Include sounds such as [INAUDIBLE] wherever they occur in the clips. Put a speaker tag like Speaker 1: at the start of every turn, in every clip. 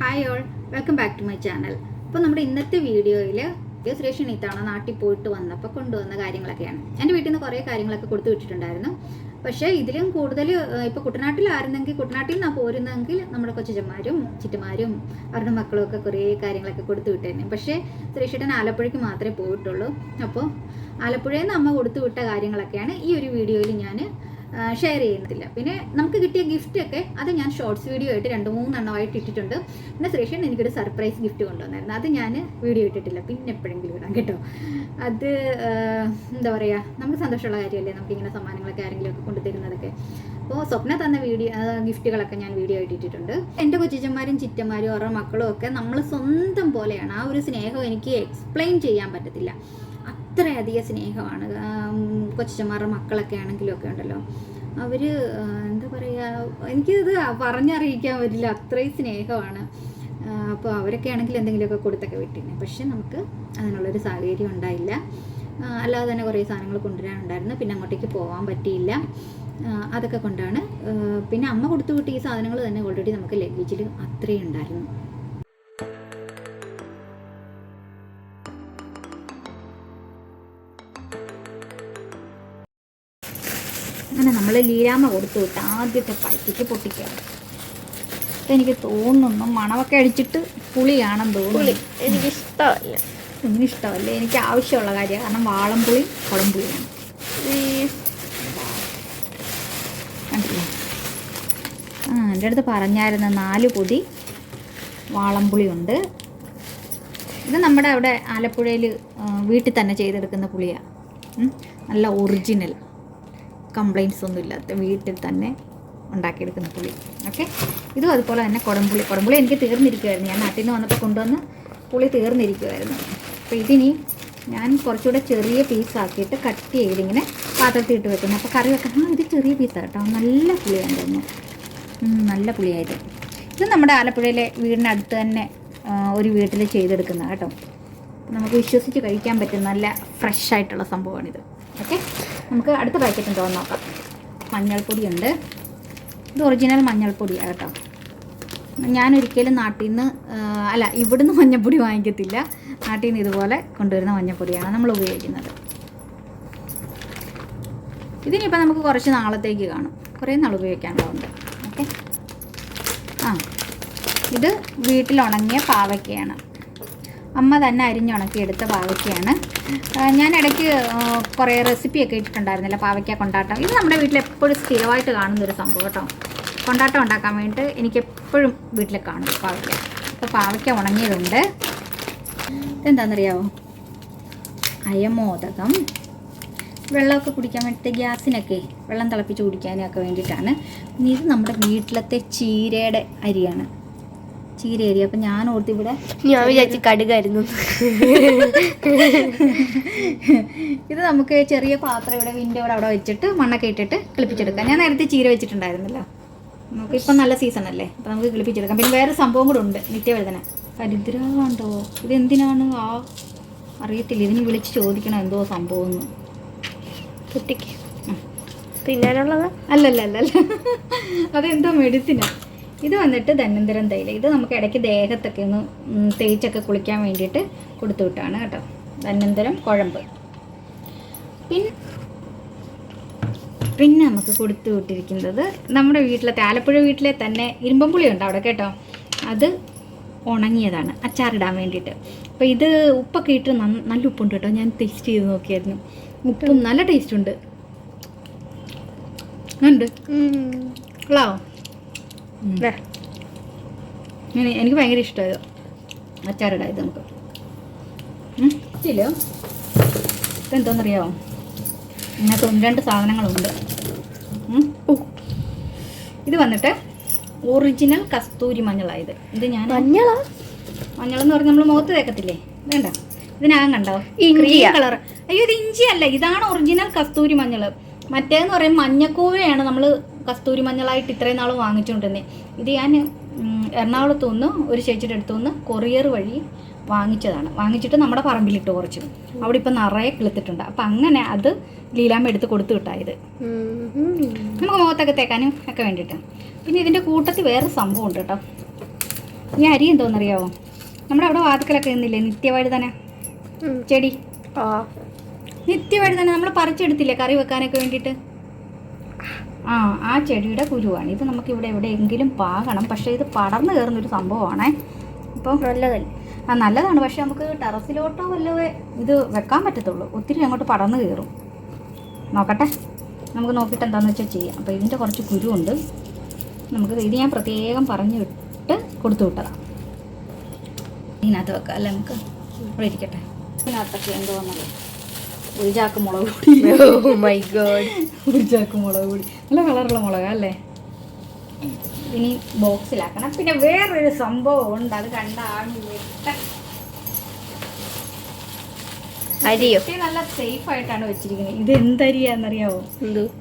Speaker 1: Hi all welcome back to my channel അപ്പോൾ നമ്മുടെ ഇന്നത്തെ വീഡിയോയിൽ സുരേഷൻ ഇത്തവണ നാട്ടിൽ പോയിട്ട് വന്നപ്പോൾ കൊണ്ടുവന്ന കാര്യങ്ങളൊക്കെയാണ്. എന്റെ വീട്ടിൽ നിന്ന് കുറേ കാര്യങ്ങളൊക്കെ കൊടുത്തു വിട്ടിട്ടുണ്ടായിരുന്നു. പക്ഷേ ഇതിലും കൂടുതൽ ഇപ്പോൾ കുട്ടനാട്ടിലായിരുന്നെങ്കിൽ കുട്ടനാട്ടിൽ നിന്നാണ് പോരുന്നെങ്കിൽ നമ്മുടെ കൊച്ചച്ചന്മാരും ചിറ്റമാരും അവരുടെ മക്കളും ഒക്കെ കുറേ കാര്യങ്ങളൊക്കെ കൊടുത്തു വിട്ടേനെ പക്ഷേ സുരേഷേട്ടൻ ആലപ്പുഴയ്ക്ക് മാത്രമേ പോയിട്ടുള്ളൂ. അപ്പോൾ ആലപ്പുഴയിൽ നിന്ന് അമ്മ കൊടുത്തു വിട്ട കാര്യങ്ങളൊക്കെയാണ് ഈ ഒരു വീഡിയോയിൽ ഞാൻ ഷെയർ ചെയ്യുന്നില്ല. പിന്നെ നമുക്ക് കിട്ടിയ ഗിഫ്റ്റ് ഒക്കെ അത് ഞാൻ ഷോർട്സ് വീഡിയോ ആയിട്ട് രണ്ട് മൂന്നെണ്ണമായിട്ട് ഇട്ടിട്ടുണ്ട്. പിന്നെ സുരേഷൻ എനിക്കൊരു സർപ്രൈസ് ഗിഫ്റ്റ് കൊണ്ടുവന്നായിരുന്നു. അത് ഞാൻ വീഡിയോ ഇട്ടിട്ടില്ല. പിന്നെ എപ്പോഴെങ്കിലും ഇടാം കേട്ടോ. അത് എന്താ പറയുക നമുക്ക് സന്തോഷമുള്ള കാര്യമല്ലേ? നമുക്ക് ഇങ്ങനെ സമ്മാനങ്ങളൊക്കെ ആരെങ്കിലും ഒക്കെ കൊണ്ടുതരുന്നതൊക്കെ അപ്പോൾ സ്വപ്ന തന്ന വീഡിയോ ഗിഫ്റ്റുകളൊക്കെ ഞാൻ വീഡിയോ ഇട്ടിട്ടുണ്ട്. എന്റെ കൊച്ചിച്ചന്മാരും ചിറ്റന്മാരും ഓരോ മക്കളും ഒക്കെ നമ്മൾ സ്വന്തം പോലെയാണ്. ആ ഒരു സ്നേഹം എനിക്ക് എക്സ്പ്ലെയിൻ ചെയ്യാൻ പറ്റത്തില്ല. അത്രയധികം സ്നേഹമാണ്. കൊച്ചന്മാരുടെ മക്കളൊക്കെ ആണെങ്കിലും ഒക്കെ ഉണ്ടല്ലോ. അവർ എന്താ പറയുക എനിക്കിത് പറഞ്ഞറിയിക്കാൻ പറ്റില്ല. അത്രയും സ്നേഹമാണ്. അപ്പോൾ അവരൊക്കെ ആണെങ്കിൽ എന്തെങ്കിലുമൊക്കെ കൊടുത്തൊക്കെ വിട്ടിരുന്നു. പക്ഷെ നമുക്ക് അതിനുള്ളൊരു സാഹചര്യം ഉണ്ടായില്ല. അല്ലാതെ തന്നെ കുറേ സാധനങ്ങൾ കൊണ്ടുവരാനുണ്ടായിരുന്നു. പിന്നെ അങ്ങോട്ടേക്ക് പോകാൻ പറ്റിയില്ല. അതൊക്കെ കൊണ്ടാണ്. പിന്നെ അമ്മ കൊടുത്തു വിട്ട ഈ സാധനങ്ങൾ തന്നെ ഓൾറെഡി നമുക്ക് ലഗേജിൽ അത്രയും ഉണ്ടായിരുന്നു. നമ്മൾ ലീലാമ്മ കൊടുത്തു വിട്ട ആദ്യത്തെ പാക്കറ്റ് പൊട്ടിക്കാം എനിക്ക് തോന്നുന്നു മണമൊക്കെ അടിച്ചിട്ട് പുളിയാണെന്ന് തോന്നുന്നു.
Speaker 2: എനിക്ക് ഇഷ്ടമല്ല
Speaker 1: എനിക്ക് ആവശ്യമുള്ള കാര്യമാണ്. കാരണം വാളംപുളി കുളംപുളിയാണ് ആ എന്റെ അടുത്ത് പറഞ്ഞായിരുന്നു നാല് പൊതി വാളംപുളി ഉണ്ട് ഇത് നമ്മുടെ അവിടെ ആലപ്പുഴയിൽ വീട്ടിൽ തന്നെ ചെയ്തെടുക്കുന്ന പുളിയാണ് നല്ല ഒറിജിനൽ. കംപ്ലൈന്റ്സ് ഒന്നും ഇല്ലാത്ത വീട്ടിൽ തന്നെ ഉണ്ടാക്കിയെടുക്കുന്ന പുളി. ഓക്കെ ഇതും അതുപോലെ തന്നെ കുടംപുളി കുടംപുളി എനിക്ക് തീർന്നിരിക്കുമായിരുന്നു ഞാൻ നാട്ടിൽ നിന്ന് വന്നപ്പോൾ കൊണ്ടുവന്ന് പുളി തീർന്നിരിക്കുമായിരുന്നു അപ്പോൾ ഇതിനി ഞാൻ കുറച്ചുകൂടെ ചെറിയ പീസാക്കിയിട്ട് കട്ട് ചെയ്തിങ്ങനെ പാത്രത്തിൽ ഇട്ട് വെക്കുന്നു. അപ്പോൾ കറി വെക്കാൻ ഇത് ചെറിയ പീസാണ് കേട്ടോ. നല്ല പുളിയാണ് തോന്നുന്നു നല്ല പുളിയായത് ഇത് നമ്മുടെ ആലപ്പുഴയിലെ വീടിനടുത്ത് തന്നെ ഒരു വീട്ടിൽ ചെയ്തെടുക്കുന്ന കേട്ടോ. നമുക്ക് വിശ്വസിച്ച് കഴിക്കാൻ പറ്റുന്ന നല്ല ഫ്രഷ് ആയിട്ടുള്ള സംഭവമാണിത്. ഓക്കെ നമുക്ക് അടുത്ത പാക്കറ്റ് ഉണ്ടോ എന്ന് നോക്കാം. മഞ്ഞൾപ്പൊടിയുണ്ട് ഇത് ഒറിജിനൽ മഞ്ഞൾപ്പൊടിയാണ് കേട്ടോ. ഞാൻ ഒരിക്കലും നാട്ടിൽ നിന്ന് അല്ല ഇവിടുന്ന് മഞ്ഞൾപ്പൊടി വാങ്ങിക്കത്തില്ല. നാട്ടിൽ നിന്ന് ഇതുപോലെ കൊണ്ടുവരുന്ന മഞ്ഞൾപ്പൊടിയാണ് നമ്മൾ ഉപയോഗിക്കുന്നത്. ഇതിനിപ്പോൾ നമുക്ക് കുറച്ച് നാളത്തേക്ക് കാണും. കുറേ നാൾ ഉപയോഗിക്കാനുള്ളതുണ്ട്. ഓക്കെ. ആ. ഇത് വീട്ടിലുണങ്ങിയ പാവയ്ക്കയാണ്. അമ്മ തന്നെ അരിഞ്ഞുണക്കിയെടുത്ത പാവയ്ക്കയാണ്. ഞാൻ ഇടയ്ക്ക് കുറേ റെസിപ്പിയൊക്കെ ഇട്ടിട്ടുണ്ടായിരുന്നില്ല പാവയ്ക്ക കൊണ്ടാട്ടം. ഇത് നമ്മുടെ വീട്ടിൽ എപ്പോഴും സ്ഥിരമായിട്ട് കാണുന്നൊരു സംഭവം കേട്ടോ. കൊണ്ടാട്ടം ഉണ്ടാക്കാൻ വേണ്ടിയിട്ട് എനിക്ക് എപ്പോഴും വീട്ടിൽ കാണും പാവയ്ക്ക. അപ്പോൾ പാവയ്ക്ക ഉണങ്ങിയതുണ്ട്. ഇതെന്താണെന്നറിയാവോ അയമോദകം. വെള്ളമൊക്കെ കുടിക്കാൻ വേണ്ടിയിട്ട് ഗ്യാസിനൊക്കെ വെള്ളം തിളപ്പിച്ച് കുടിക്കാനൊക്കെ വേണ്ടിയിട്ടാണ്. ഇത് നമ്മുടെ വീട്ടിലത്തെ ചീരയുടെ അരിയാണ്. ചീര അപ്പൊ ഞാൻ ഓർത്ത് ഇവിടെ
Speaker 2: ഞാൻ വിചാരിച്ച് കടുകായിരുന്നു.
Speaker 1: ഇത് നമുക്ക് ചെറിയ പാത്രം ഇവിടെ വിൻഡോ ഇവിടെ അവിടെ വെച്ചിട്ട് മണ്ണൊക്കെ ഇട്ടിട്ട് കിളിപ്പിച്ചെടുക്കാം. ഞാൻ നേരത്തെ ചീര വെച്ചിട്ടുണ്ടായിരുന്നല്ലോ. നമുക്ക് ഇപ്പം നല്ല സീസൺ അല്ലേ? അപ്പം നമുക്ക് കിളിപ്പിച്ചെടുക്കാം. പിന്നെ വേറെ സംഭവം കൂടെ ഉണ്ട് നിത്യവഴുതന ഹരിദ്രാണ്ടോ ഇത് എന്തിനാണ്? ആ അറിയത്തില്ല. ഇതിന് വിളിച്ച് ചോദിക്കണം എന്തോ സംഭവം എന്ന്
Speaker 2: കുട്ടിക്ക്. തിന്നാനുള്ളതാ?
Speaker 1: അല്ലല്ല അല്ല അല്ല അതെന്തോ മെഡിസിനാ ഇത് വന്നിട്ട് ധന്വന്തരം തൈല ഇത് നമുക്ക് ഇടയ്ക്ക് ദേഹത്തൊക്കെ ഒന്ന് തേച്ചൊക്കെ കുളിക്കാൻ വേണ്ടിയിട്ട് കൊടുത്തു വിട്ടാണ് കേട്ടോ. ധന്വന്തരം കുഴമ്പ്. പിന്നെ പിന്നെ നമുക്ക് കൊടുത്തു വിട്ടിരിക്കുന്നത് നമ്മുടെ വീട്ടിലത്തെ ആലപ്പുഴ വീട്ടിലെ തന്നെ ഇരുമ്പമ്പുളി ഉണ്ട് അവിടെ കേട്ടോ. അത് ഉണങ്ങിയതാണ് അച്ചാറിടാൻ വേണ്ടിയിട്ട്. അപ്പോൾ ഇത് ഉപ്പൊക്കെ ഇട്ട് നല്ല ഉപ്പുണ്ട് കേട്ടോ. ഞാൻ ടേസ്റ്റ് ചെയ്ത് നോക്കിയായിരുന്നു. ഉപ്പും നല്ല ടേസ്റ്റ് ഉണ്ട്. ഉണ്ട്. ഞാൻ- എനിക്ക് ഭയങ്കര ഇഷ്ടമായത് അച്ചാറിടായത് നമുക്ക്. നമുക്ക് ഇപ്പം എന്തോന്നറിയാമോ ഇതിനകത്ത് ഒന്ന് രണ്ട് സാധനങ്ങളുണ്ട്. ഇത് വന്നിട്ട് ഒറിജിനൽ കസ്തൂരി മഞ്ഞളായത് ഇത്. ഞാൻ
Speaker 2: മഞ്ഞള?
Speaker 1: മഞ്ഞളെന്ന് പറഞ്ഞാൽ നമ്മൾ മുഖത്ത് തേക്കത്തില്ലേ? വേണ്ട. ഇതിനകം കണ്ടോ?
Speaker 2: ഗ്രീൻ
Speaker 1: കളർ അയ്യോ ഇത് ഇഞ്ചി അല്ല ഇതാണ് ഒറിജിനൽ കസ്തൂരി മഞ്ഞൾ മറ്റേന്ന് പറയും മഞ്ഞക്കൂവയാണ് നമ്മൾ കസ്തൂരി മഞ്ഞളായിട്ട് ഇത്രയും നാൾ വാങ്ങിച്ചുകൊണ്ടിരുന്നത് ഇത് ഞാൻ എറണാകുളത്തു നിന്ന് ഒരു ചേച്ചിയുടെ അടുത്തു നിന്ന് കൊറിയർ വഴി വാങ്ങിച്ചതാണ്. വാങ്ങിച്ചിട്ട് നമ്മുടെ പറമ്പിലിട്ട് കുറച്ച്. അവിടെ ഇപ്പം നിറയെ കിളുത്തിട്ടുണ്ട്. അപ്പം അങ്ങനെ അത് ലീലാമ്മ എടുത്ത് കൊടുത്തു വിട്ടായത്. നമുക്ക് മുഖത്തൊക്കെ തേക്കാനും ഒക്കെ വേണ്ടിയിട്ടാണ് പിന്നെ ഇതിന്റെ കൂട്ടത്തിൽ വേറെ സംഭവം ഉണ്ട് കേട്ടോ. ഈ അരി എന്തോന്നറിയാവോ? നമ്മുടെ അവിടെ വാതിക്കലൊക്കെ നിന്നില്ലേ? നിത്യവഴുതന
Speaker 2: തന്നെ
Speaker 1: ചെടി.
Speaker 2: ആ.
Speaker 1: നിത്യവഴുതന നമ്മൾ പറിച്ചെടുത്തില്ലേ കറി വെക്കാനൊക്കെ വേണ്ടിയിട്ട്? ആ ആ ചെടിയുടെ കുരുവാണ്. ഇത് നമുക്ക് ഇവിടെ എവിടെയെങ്കിലും പാകണം. പക്ഷേ ഇത് പടർന്നു കയറുന്നൊരു സംഭവമാണ്. അപ്പോൾ
Speaker 2: നല്ലതല്ലേ?
Speaker 1: ആ നല്ലതാണ്. പക്ഷേ നമുക്ക് ടെറസിലോട്ടോ വല്ലതേ ഇത് വെക്കാൻ പറ്റത്തുള്ളൂ. ഒത്തിരി അങ്ങോട്ട് പടർന്നു കയറും. നോക്കട്ടെ. നമുക്ക് നോക്കിയിട്ട് എന്താണെന്ന് വെച്ചാൽ ചെയ്യാം. അപ്പോൾ ഇതിന്റെ കുറച്ച് കുരുവുണ്ട്. നമുക്ക് ഇത് ഞാൻ പ്രത്യേകം പറഞ്ഞു വിട്ട് കൊടുത്തു വിട്ടതാണ് ഇതിനകത്ത് വെക്കാം അല്ലേ നമുക്ക്? ഇവിടെ ഇരിക്കട്ടെ. ഇതിനകത്തൊക്കെ എന്തോന്നത് ഒരു ചാക്ക് മുളക് പൊടി. [LAUGHS]
Speaker 2: മൈ ഗോഡ്
Speaker 1: ഒരു ചാക്ക് മുളക് പൊടി. നല്ല കളറുള്ള മുളക് അല്ലേ? ഇനി ബോക്സിലാക്കണം. പിന്നെ വേറൊരു സംഭവം ഉണ്ട്. അത് കണ്ടാണ്
Speaker 2: അരിയോ?
Speaker 1: നല്ല സേഫ് ആയിട്ടാണ് വെച്ചിരിക്കുന്നത്. ഇത് എന്തരിയാന്നറിയാവോ?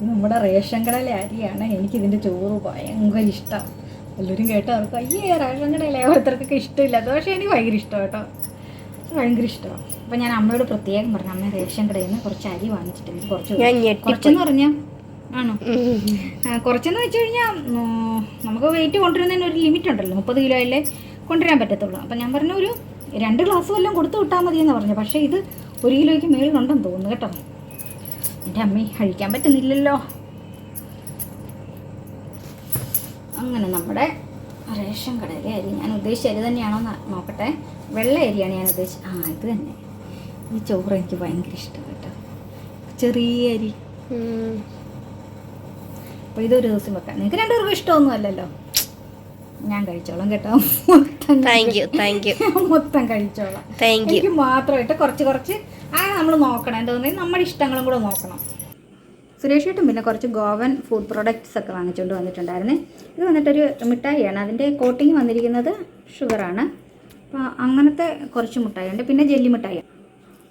Speaker 1: നമ്മുടെ റേഷൻ കടയിലെ അരിയാണ്. എനിക്ക് ഇതിന്റെ ചോറ് ഭയങ്കര ഇഷ്ടം. എല്ലാവരും കേട്ടോ അവർക്ക് അയ്യേ റേഷൻ കടയിലെ ഓരോരുത്തർക്കൊക്കെ ഇഷ്ടമില്ലാത്ത പക്ഷേ എനിക്ക് ഭയങ്കര ഇഷ്ടം കേട്ടോ. ഭയങ്കര ഇഷ്ടമാണ് അപ്പം ഞാൻ അമ്മയോട് പ്രത്യേകം പറഞ്ഞു അമ്മ റേഷൻ കടയിൽ നിന്ന് കുറച്ച് അരി വാങ്ങിച്ചിട്ടുണ്ട് കുറച്ച് കുറച്ചെന്ന് പറഞ്ഞാൽ ആണോ? കുറച്ചെന്ന് വെച്ച് കഴിഞ്ഞാൽ നമുക്ക് വെയിറ്റ് കൊണ്ടുവരുന്നതിന് ഒരു ലിമിറ്റ് ഉണ്ടല്ലോ മുപ്പത് കിലോ അല്ലേ കൊണ്ടുവരാൻ പറ്റത്തുള്ളൂ. അപ്പം ഞാൻ പറഞ്ഞ ഒരു രണ്ട് ഗ്ലാസ് വല്ലതും കൊടുത്തു വിട്ടാൽ മതി എന്ന് പറഞ്ഞു. പക്ഷേ ഇത് ഒരു കിലോയ്ക്ക് മേളിലുണ്ടെന്ന് തോന്നുന്നു കേട്ടോ. എന്റെ അമ്മ കഴിക്കാൻ പറ്റുന്നില്ലല്ലോ. അങ്ങനെ നമ്മുടെ റേഷൻ കടയിലെ അരി ഞാൻ ഉദ്ദേശിച്ച അരി തന്നെയാണോ നോക്കട്ടെ. വെള്ള അരിയാണ് ഞാൻ ഉദ്ദേശിച്ചത്. ആ ഇത് തന്നെ. ഈ ചോറ് എനിക്ക് ഭയങ്കര ഇഷ്ടം കേട്ടോ. ചെറിയ അരി.
Speaker 2: അപ്പൊ
Speaker 1: അപ്പോൾ ഇതൊരു ദിവസം വെക്കാം. നിങ്ങൾക്ക് രണ്ടുപേർക്കും ഇഷ്ടമൊന്നും അല്ലല്ലോ. ഞാൻ കഴിച്ചോളാം കേട്ടോ. മൊത്തം
Speaker 2: താങ്ക് യു താങ്ക് യു
Speaker 1: മൊത്തം കഴിച്ചോളാം.
Speaker 2: താങ്ക് യു
Speaker 1: മാത്രമായിട്ട് കുറച്ച് കുറച്ച് ആ നമ്മൾ നോക്കണം. എന്താ എന്തോന്ന് നമ്മുടെ ഇഷ്ടങ്ങളും കൂടെ നോക്കണം. സുരേഷ് ഏട്ടൻ പിന്നെ കുറച്ച് ഗോവൻ ഫുഡ് പ്രൊഡക്ട്സ് ഒക്കെ വാങ്ങിച്ചുകൊണ്ട് വന്നിട്ടുണ്ടായിരുന്നു. ഇത് വന്നിട്ടൊരു മിഠായിയാണ്. അതിന്റെ കോട്ടിങ് വന്നിരിക്കുന്നത് ഷുഗറാണ് അപ്പോൾ അങ്ങനത്തെ കുറച്ച് മിഠായി ഉണ്ട് പിന്നെ ജെല്ലി മിഠായി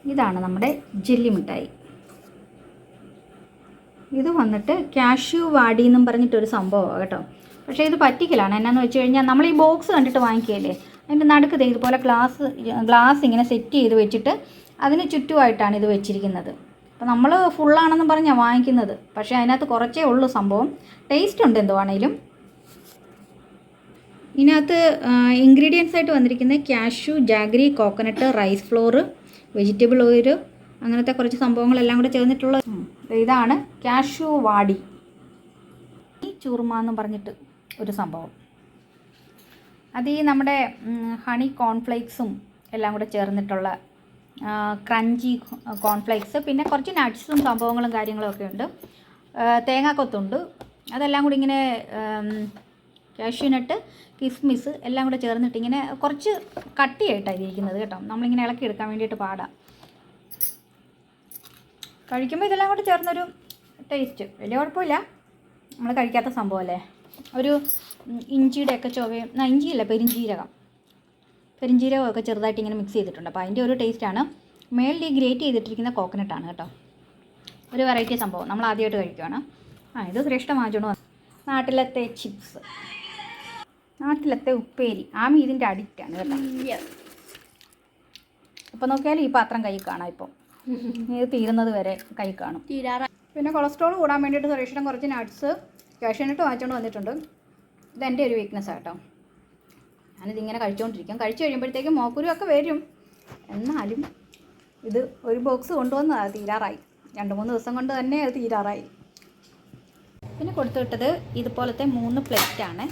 Speaker 1: ഇതാണ് നമ്മുടെ ജെല്ലി മിഠായി ഇത് വന്നിട്ട് കാഷ്യൂ വാടി എന്നും പറഞ്ഞിട്ടൊരു സംഭവമാണ് കേട്ടോ. പക്ഷേ ഇത് പറ്റിക്കലാണ്. എന്നാന്ന് വെച്ച് കഴിഞ്ഞാൽ നമ്മൾ ഈ ബോക്സ് കണ്ടിട്ട് വാങ്ങിക്കുകയല്ലേ? അതിന്റെ നടുക്ക് ഇതുപോലെ ഗ്ലാസ് ഗ്ലാസ് ഇങ്ങനെ സെറ്റ് ചെയ്ത് വെച്ചിട്ട് അതിന് ചുറ്റുമായിട്ടാണ് ഇത് വെച്ചിരിക്കുന്നത്. അപ്പോൾ നമ്മൾ ഫുള്ളാണെന്ന് പറഞ്ഞാൽ വാങ്ങിക്കുന്നത്. പക്ഷേ അതിനകത്ത് കുറച്ചേ ഉള്ളൂ സംഭവം. ടേസ്റ്റ് ഉണ്ട് എന്തുവാണേലും. ഇതിനകത്ത് ഇൻഗ്രീഡിയൻസ് ആയിട്ട് വന്നിരിക്കുന്നത് cashew jaggery coconut rice flour vegetable oil അങ്ങനത്തെ കുറച്ച് സംഭവങ്ങളെല്ലാം കൂടെ ചേർന്നിട്ടുള്ള ഇതാണ് ക്യാഷു വാടി. ഈ ചൂർമ എന്ന് പറഞ്ഞിട്ട് ഒരു സംഭവം. അത് ഈ നമ്മുടെ ഹണി കോൺഫ്ലേക്സും എല്ലാം കൂടെ ചേർന്നിട്ടുള്ള ക്രഞ്ചി കോൺഫ്ലേക്സ് പിന്നെ കുറച്ച് നട്ട്സും സംഭവങ്ങളും കാര്യങ്ങളും ഒക്കെ ഉണ്ട്. തേങ്ങാക്കൊത്തുണ്ട് അതെല്ലാം കൂടി ഇങ്ങനെ കാഷ്യൂനട്ട് കിസ്മിസ് എല്ലാം കൂടെ ചേർന്നിട്ട് ഇങ്ങനെ കുറച്ച് കട്ടിയായിട്ടാണ് ഇരിക്കുന്നത് കേട്ടോ. നമ്മളിങ്ങനെ ഇളക്കി എടുക്കാൻ വേണ്ടിയിട്ട് പാടാം. കഴിക്കുമ്പോൾ ഇതെല്ലാം കൂടെ ചേർന്നൊരു ടേസ്റ്റ് വലിയ കുഴപ്പമില്ല. നമ്മൾ കഴിക്കാത്ത സംഭവമല്ലേ ഒരു ഇഞ്ചിയുടെ ഇഞ്ചിയുടെയൊക്കെ ചൊവയും ആ, ഇഞ്ചിയില്ല പെരിഞ്ചീരകം. ഒക്കെ ചെറുതായിട്ട് ഇങ്ങനെ മിക്സ് ചെയ്തിട്ടുണ്ട്. അപ്പോൾ അതിന്റെ ഒരു ടേസ്റ്റാണ് മേളിൽ ഈ ഗ്രേറ്റ് ചെയ്തിട്ടിരിക്കുന്ന കോക്കനട്ടാണ് കേട്ടോ. ഒരു വെറൈറ്റി സംഭവം. നമ്മൾ ആദ്യമായിട്ട് കഴിക്കുകയാണ് ആ ഇത് ശ്രേഷ്ഠമാചണോ? നാട്ടിലത്തെ ചിപ്സ് നാട്ടിലത്തെ ഉപ്പേരി. ആമി ഇതിന്റെ അഡിക്റ്റാണ് കേട്ടോ. അപ്പോൾ നോക്കിയാൽ ഈ പാത്രം കൈ കാണാം ഇപ്പോൾ [LAUGHS] ഇത് തീരുന്നത് വരെ കൈ കാണും. പിന്നെ കൊളസ്ട്രോൾ കൂടാൻ വേണ്ടിയിട്ട് സുരേഷിനും കുറച്ച് നട്ട്സ് കാഷ്യൂനട്ട് വാങ്ങിച്ചുകൊണ്ട് വന്നിട്ടുണ്ട്. ഇതെന്റെ ഒരു വീക്ക്നെസ് ആട്ടോ ഞാനിതിങ്ങനെ കഴിച്ചുകൊണ്ടിരിക്കും കഴിച്ചു കഴിയുമ്പോഴത്തേക്കും മോക്കുരു ഒക്കെ വരും. എന്നാലും ഇത് ഒരു ബോക്സ് കൊണ്ടുവന്നതാണ് തീരാറായി. രണ്ട് മൂന്ന് ദിവസം കൊണ്ട് തന്നെ അത് തീരാറായി. പിന്നെ കൊടുത്തു വിട്ടത് ഇതുപോലത്തെ മൂന്ന് പ്ലേറ്റാണ്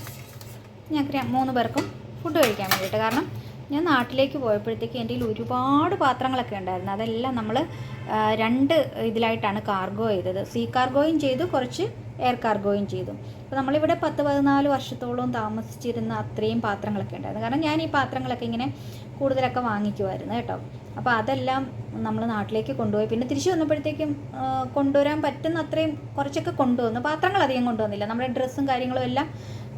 Speaker 1: ഞങ്ങൾക്ക് മൂന്ന് പേർക്കും ഫുഡ് കഴിക്കാൻ വേണ്ടിയിട്ട്. കാരണം ഞാൻ നാട്ടിലേക്ക് പോയപ്പോഴത്തേക്ക് എന്റെ കയ്യിൽ ഒരുപാട് പാത്രങ്ങളൊക്കെ ഉണ്ടായിരുന്നു. അതെല്ലാം നമ്മൾ രണ്ട് ഇതിലായിട്ടാണ് കാർഗോ ചെയ്തത്. സീ കാർഗോയും ചെയ്തു കുറച്ച് എയർ കാർഗോയും ചെയ്തു. അപ്പോൾ നമ്മളിവിടെ പത്ത് പതിനാല് വർഷത്തോളം താമസിച്ചിരുന്ന അത്രയും പാത്രങ്ങളൊക്കെ ഉണ്ടായിരുന്നു. കാരണം ഞാൻ ഈ പാത്രങ്ങളൊക്കെ ഇങ്ങനെ കൂടുതലൊക്കെ വാങ്ങിക്കുമായിരുന്നു കേട്ടോ. അപ്പോൾ അതെല്ലാം നമ്മൾ നാട്ടിലേക്ക് കൊണ്ടുപോയി. പിന്നെ തിരിച്ചു വന്നപ്പോഴത്തേക്കും കൊണ്ടുവരാൻ പറ്റുന്ന അത്രയും കുറച്ചൊക്കെ കൊണ്ടുവന്നു. പാത്രങ്ങൾ അധികം കൊണ്ടുവന്നില്ല. നമ്മുടെ ഡ്രസ്സും കാര്യങ്ങളും എല്ലാം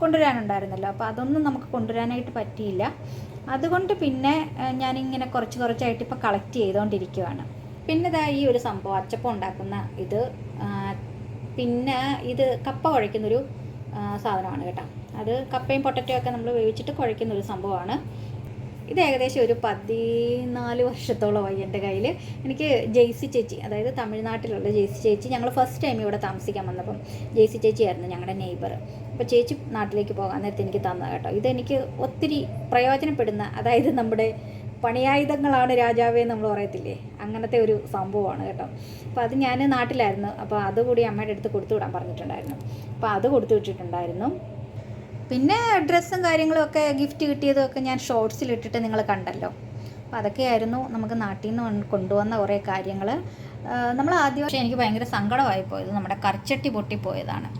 Speaker 1: കൊണ്ടുവരാനുണ്ടായിരുന്നല്ലോ. അപ്പോൾ അതൊന്നും നമുക്ക് കൊണ്ടുവരാനായിട്ട് പറ്റിയില്ല. അതുകൊണ്ട് പിന്നെ ഞാനിങ്ങനെ കുറച്ച് കുറച്ചായിട്ട് ഇപ്പോൾ കളക്ട് ചെയ്തുകൊണ്ടിരിക്കുകയാണ് പിന്നെ ഇതാ ഈ ഒരു സംഭവം അച്ചപ്പം ഉണ്ടാക്കുന്ന ഇത് പിന്നെ ഇത് കപ്പ കുഴയ്ക്കുന്നൊരു സാധനമാണ് കേട്ടോ. അത് കപ്പയും പൊട്ടറ്റയും ഒക്കെ നമ്മൾ വേവിച്ചിട്ട് കുഴയ്ക്കുന്ന ഒരു സംഭവമാണ്. ഇത് ഏകദേശം ഒരു പതിനാല് വർഷത്തോളമായി എന്റെ കയ്യിൽ എനിക്ക് ജെയ്സി ചേച്ചി അതായത് തമിഴ്നാട്ടിലുള്ള ജെയ്സി ചേച്ചി ഞങ്ങൾ ഫസ്റ്റ് ടൈം ഇവിടെ താമസിക്കാൻ വന്നപ്പം ജെയ്സി ചേച്ചിയായിരുന്നു ഞങ്ങളുടെ നെയ്ബർ അപ്പോൾ ചേച്ചി നാട്ടിലേക്ക് പോകാൻ നേരത്തെ എനിക്ക് തന്നത് കേട്ടോ. ഇതെനിക്ക് ഒത്തിരി പ്രയോജനപ്പെടുന്ന അതായത് നമ്മുടെ പണിയായുധങ്ങളാണ് രാജാവേ നമ്മൾ പറയത്തില്ലേ? അങ്ങനത്തെ ഒരു സംഭവമാണ് കേട്ടോ. അപ്പോൾ അത് ഞാൻ നാട്ടിലായിരുന്നു. അപ്പോൾ അതുകൂടി അമ്മയുടെ അടുത്ത് കൊടുത്തു വിടാൻ പറഞ്ഞിട്ടുണ്ടായിരുന്നു. അപ്പോൾ അത് കൊടുത്തു വിട്ടിട്ടുണ്ടായിരുന്നു. പിന്നെ ഡ്രസ്സും കാര്യങ്ങളും ഒക്കെ ഗിഫ്റ്റ് കിട്ടിയതും ഒക്കെ ഞാൻ ഷോർട്സിൽ ഇട്ടിട്ട് നിങ്ങൾ കണ്ടല്ലോ. അപ്പോൾ അതൊക്കെയായിരുന്നു നമുക്ക് നാട്ടിൽ നിന്ന് കൊണ്ടുവന്ന കുറേ കാര്യങ്ങൾ നമ്മൾ ആദ്യം പക്ഷേ എനിക്ക് ഭയങ്കര സങ്കടമായി പോയത് നമ്മുടെ കറിച്ചട്ടി പൊട്ടിപ്പോയതാണ്.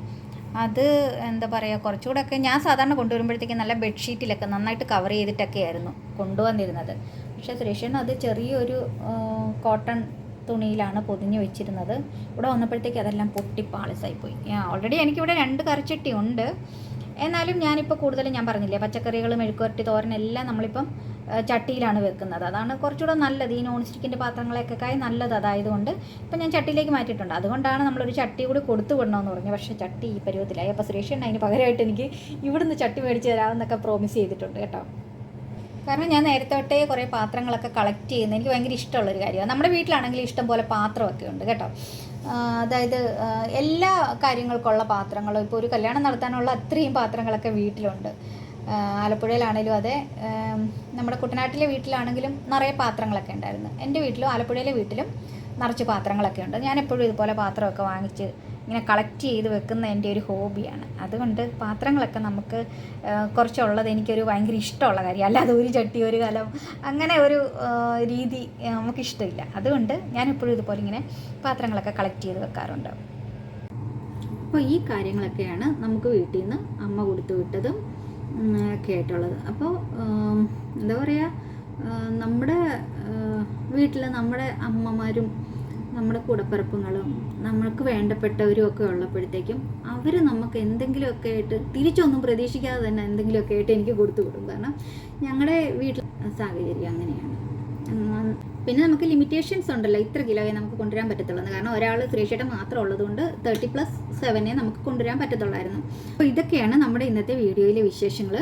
Speaker 1: അത് എന്താ പറയുക കുറച്ചുകൂടെ ഒക്കെ ഞാൻ സാധാരണ കൊണ്ടുവരുമ്പോഴത്തേക്ക് നല്ല ബെഡ്ഷീറ്റിലൊക്കെ നന്നായിട്ട് കവർ ചെയ്തിട്ടൊക്കെ ആയിരുന്നു കൊണ്ടുവന്നിരുന്നത്. പക്ഷേ സുരേഷൻ അത് ചെറിയൊരു കോട്ടൺ തുണിയിലാണ് പൊതിഞ്ഞ് വെച്ചിരുന്നത്. ഇവിടെ വന്നപ്പോഴത്തേക്ക് അതെല്ലാം പൊട്ടി പാളിസായിപ്പോയി. ഓൾറെഡി എനിക്കിവിടെ രണ്ട് കറിച്ചട്ടി ഉണ്ട്. എന്നാലും ഞാനിപ്പോൾ കൂടുതലും ഞാൻ പറഞ്ഞില്ലേ പച്ചക്കറികൾ മെഴുക്കുവരട്ടി തോരൻ എല്ലാം നമ്മളിപ്പം ചട്ടിയിലാണ് വെക്കുന്നത്. അതാണ് കുറച്ചുകൂടെ നല്ലത്. ഈ നോൺ സ്റ്റിക്കിന്റെ പാത്രങ്ങളൊക്കെക്കായി നല്ലത് അതായതുകൊണ്ട് ഇപ്പം ഞാൻ ചട്ടിയിലേക്ക് മാറ്റിയിട്ടുണ്ട്. അതുകൊണ്ടാണ് നമ്മളൊരു ചട്ടി കൂടി കൊടുത്തു വിടണമെന്ന് പറഞ്ഞു. പക്ഷേ ചട്ടി ഈ പരുവത്തിലായി. അപ്പോൾ സുരേഷ് അതിന് പകരമായിട്ട് എനിക്ക് ഇവിടുന്ന് ചട്ടി മേടിച്ച് തരാമെന്നൊക്കെ പ്രോമിസ് ചെയ്തിട്ടുണ്ട് കേട്ടോ. കാരണം ഞാൻ നേരത്തെ തൊട്ടേ കുറേ പാത്രങ്ങളൊക്കെ കളക്ട് ചെയ്യുന്നത് എനിക്ക് ഭയങ്കര ഇഷ്ടമുള്ളൊരു കാര്യമാണ്. നമ്മുടെ വീട്ടിലാണെങ്കിൽ ഇഷ്ടം പോലെ പാത്രമൊക്കെ ഉണ്ട് കേട്ടോ. അതായത് എല്ലാ കാര്യങ്ങൾക്കുള്ള പാത്രങ്ങളും ഇപ്പോൾ ഒരു കല്യാണം നടത്താനുള്ള അത്രയും പാത്രങ്ങളൊക്കെ വീട്ടിലുണ്ട്. ആലപ്പുഴയിലാണെങ്കിലും അതെ. നമ്മുടെ കുട്ടനാട്ടിലെ വീട്ടിലാണെങ്കിലും നിറയെ പാത്രങ്ങളൊക്കെ ഉണ്ടായിരുന്നു. എന്റെ വീട്ടിലും ആലപ്പുഴയിലെ വീട്ടിലും നിറച്ച് പാത്രങ്ങളൊക്കെ ഉണ്ട്. ഞാൻ എപ്പോഴും ഇതുപോലെ പാത്രമൊക്കെ വാങ്ങിച്ച് ഇങ്ങനെ കളക്ട് ചെയ്ത് വെക്കുന്ന എന്റെ ഒരു ഹോബിയാണ് അതുകൊണ്ട് പാത്രങ്ങളൊക്കെ നമുക്ക് കുറച്ചുള്ളത് എനിക്കൊരു ഭയങ്കര ഇഷ്ടമുള്ള കാര്യം. അല്ലാതെ ഒരു ചട്ടി ഒരു കലം അങ്ങനെ ഒരു രീതി നമുക്ക് നമുക്കിഷ്ടമില്ല. അതുകൊണ്ട് ഞാൻ എപ്പോഴും ഇതുപോലെ ഇങ്ങനെ പാത്രങ്ങളൊക്കെ കളക്ട് ചെയ്ത് വെക്കാറുണ്ട്. അപ്പോൾ ഈ കാര്യങ്ങളൊക്കെയാണ് നമുക്ക് വീട്ടിൽ നിന്ന് അമ്മ കൊടുത്തു വിട്ടതും ഒക്കെ ആയിട്ടുള്ളത്. അപ്പോൾ എന്താ പറയുക നമ്മുടെ വീട്ടിൽ നമ്മുടെ അമ്മമാരും നമ്മുടെ കൂടപ്പിറപ്പുങ്ങളും നമ്മൾക്ക് വേണ്ടപ്പെട്ടവരും ഒക്കെ ഉള്ളപ്പോഴത്തേക്കും അവർ നമുക്ക് എന്തെങ്കിലുമൊക്കെ ആയിട്ട് തിരിച്ചൊന്നും പ്രതീക്ഷിക്കാതെ തന്നെ എന്തെങ്കിലുമൊക്കെ ആയിട്ട് എനിക്ക് കൊടുത്തു വിടും. കാരണം ഞങ്ങളുടെ വീട്ടിൽ സാഹചര്യം അങ്ങനെയാണ്. പിന്നെ നമുക്ക് ലിമിറ്റേഷൻസ് ഉണ്ടല്ലോ. ഇത്ര കിലോയെ നമുക്ക് കൊണ്ടുവരാൻ പറ്റത്തുള്ളൂ കാരണം ഒരാൾ ശ്രീശേട്ടൻ മാത്രം ഉള്ളതുകൊണ്ട് തേർട്ടി പ്ലസ് സെവനെ നമുക്ക് കൊണ്ടുവരാൻ പറ്റത്തുള്ളായിരുന്നു. അപ്പോൾ ഇതൊക്കെയാണ് നമ്മുടെ ഇന്നത്തെ വീഡിയോയിലെ വിശേഷങ്ങൾ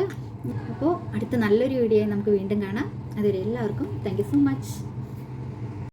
Speaker 1: അപ്പോൾ അടുത്ത നല്ലൊരു വീഡിയോ നമുക്ക് വീണ്ടും കാണാം. അതുവരെ എല്ലാവർക്കും താങ്ക് സോ മച്ച്